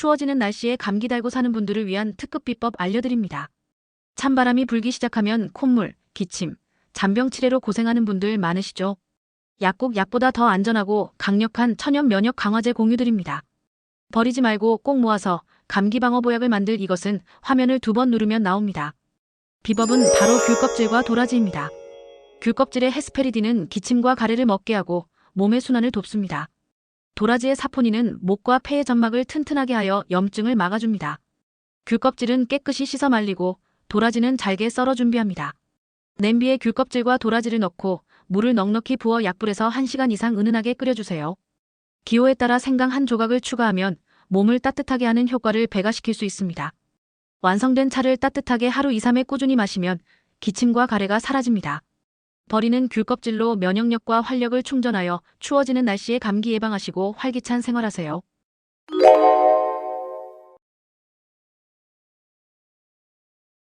추워지는 날씨에 감기 달고 사는 분들을 위한 특급 비법 알려드립니다. 찬바람이 불기 시작하면 콧물, 기침, 잔병 치레로 고생하는 분들 많으시죠? 약국 약보다 더 안전하고 강력한 천연 면역 강화제 공유드립니다. 버리지 말고 꼭 모아서 감기 방어 보약을 만들 이것은 화면을 두 번 누르면 나옵니다. 비법은 바로 귤껍질과 도라지입니다. 귤껍질의 헤스페리딘은 기침과 가래를 먹게 하고 몸의 순환을 돕습니다. 도라지의 사포닌은 목과 폐의 점막을 튼튼하게 하여 염증을 막아줍니다. 귤껍질은 깨끗이 씻어 말리고 도라지는 잘게 썰어 준비합니다. 냄비에 귤껍질과 도라지를 넣고 물을 넉넉히 부어 약불에서 1시간 이상 은은하게 끓여주세요. 기호에 따라 생강 한 조각을 추가하면 몸을 따뜻하게 하는 효과를 배가시킬 수 있습니다. 완성된 차를 따뜻하게 하루 2, 3회 꾸준히 마시면 기침과 가래가 사라집니다. 버리는 귤껍질로 면역력과 활력을 충전하여 추워지는 날씨에 감기 예방하시고 활기찬 생활하세요.